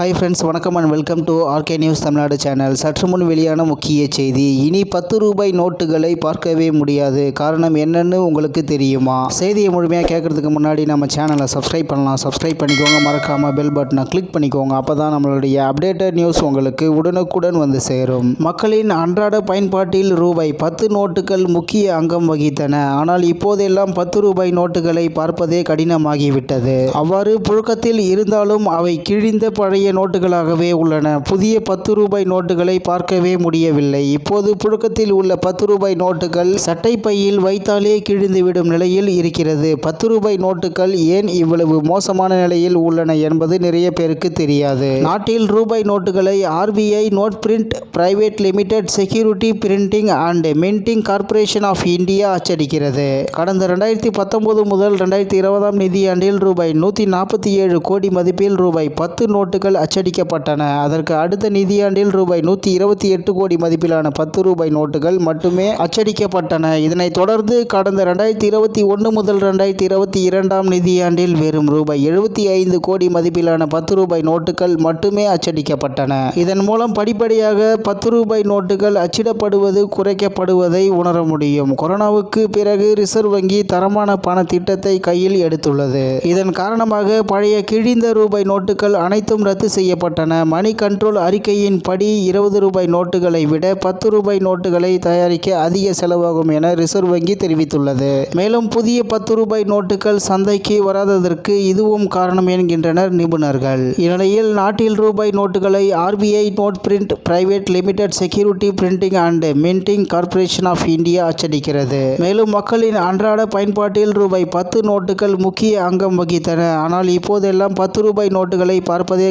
Hi friends வணக்கம் and welcome to RK news Tamil Nadu channel சற்று முன் வெளியான முக்கிய செய்தி. இனி பத்து ரூபாய் நோட்டுகளை பார்க்கவே முடியாது. காரணம் என்னன்னு உங்களுக்கு தெரியுமா? செய்தியை முழுமையாக கேட்கறதுக்கு முன்னாடி நம்ம சேனலை சப்ஸ்கிரைப் பண்ணலாம். சப்ஸ்கிரைப் பண்ணிக்கோங்க. மறக்காமல் பெல் பட்டனை கிளிக் பண்ணிக்கோங்க. அப்போ தான் நம்மளுடைய அப்டேட்டட் நியூஸ் உங்களுக்கு உடனுக்குடன் வந்து சேரும். மக்களின் அன்றாட பயன்பாட்டில் ரூபாய் பத்து நோட்டுகள் முக்கிய அங்கம் வகித்தன. ஆனால் இப்போதெல்லாம் பத்து ரூபாய் நோட்டுகளை பார்ப்பதே கடினமாகிவிட்டது. அவ்வாறு புழக்கத்தில் இருந்தாலும் அவை கிழிந்த பழைய நோட்டுகளாகவே உள்ளன. புதிய பத்து ரூபாய் நோட்டுகளை பார்க்கவே முடியவில்லை. இப்போது புழக்கத்தில் உள்ள பத்து ரூபாய் நோட்டுகள் சட்டை பையில் வைத்தாலே கிழிந்துவிடும் நிலையில் இருக்கிறது. பத்து ரூபாய் நோட்டுகள் ஏன் இவ்வளவு மோசமான நிலையில் உள்ளன என்பது நிறைய பேருக்கு தெரியாது. நாட்டில் ரூபாய் நோட்டுகளை RBI note print private limited security printing and minting corporation of India அச்சடிக்கிறது. கடந்த ரெண்டாயிரத்தி பத்தொன்பது முதல் ரெண்டாயிரத்தி இருபதாம் நிதியாண்டில் ரூபாய் நூற்றி நாற்பத்தி ஏழு கோடி மதிப்பில் ரூபாய் பத்து நோட்டுகள் அச்சடிக்கப்பட்டன. அதற்கு அடுத்த நிதியாண்டில் ரூபாய் நூற்றி இருபத்தி எட்டு கோடி மதிப்பிலான பத்து ரூபாய் நோட்டுகள் மட்டுமே அச்சடிக்கப்பட்டன. இதனைத் தொடர்ந்து கடந்த ரெண்டாயிரத்தி இருபத்தி ஒன்று முதல் ரெண்டாயிரத்தி இருபத்தி இரண்டாம் நிதியாண்டில் வெறும் ரூபாய் எழுபத்தி ஐந்து கோடி மதிப்பிலான பத்து ரூபாய் நோட்டுகள் மட்டுமே அச்சடிக்கப்பட்டன. இதன் மூலம் படிப்படியாக பத்து ரூபாய் நோட்டுகள் அச்சிடப்படுவது குறைக்கப்படுவதை உணர முடியும். கொரோனாவுக்கு பிறகு ரிசர்வ் வங்கி தரமான பண திட்டத்தை கையில் எடுத்துள்ளது. இதன் காரணமாக பழைய கிழிந்த ரூபாய் நோட்டுகள் அனைத்தும் ரத்து செய்யப்பட்டன. மணி கண்ட்ரோல் அறிக்கையின்படி இருபது ரூபாய் நோட்டுகளை விட பத்து ரூபாய் நோட்டுகளை தயாரிக்க அதிக செலவாகும் என ரிசர்வ் வங்கி தெரிவித்துள்ளது. மேலும் புதிய பத்து ரூபாய் நோட்டுகள் சந்தைக்கு வராததற்கு இதுவும் காரணம் என்கின்றனர் நிபுணர்கள். இந்நிலையில் நாட்டில் ரூபாய் நோட்டுகளை RBI note print private limited security printing and minting corporation of India அச்சடிக்கிறது. மேலும் மக்களின் அன்றாட பயன்பாட்டில் ரூபாய் பத்து நோட்டுகள் முக்கிய அங்கம் வகித்தன. ஆனால் இப்போதெல்லாம் பத்து ரூபாய் நோட்டுகளை பார்ப்பதே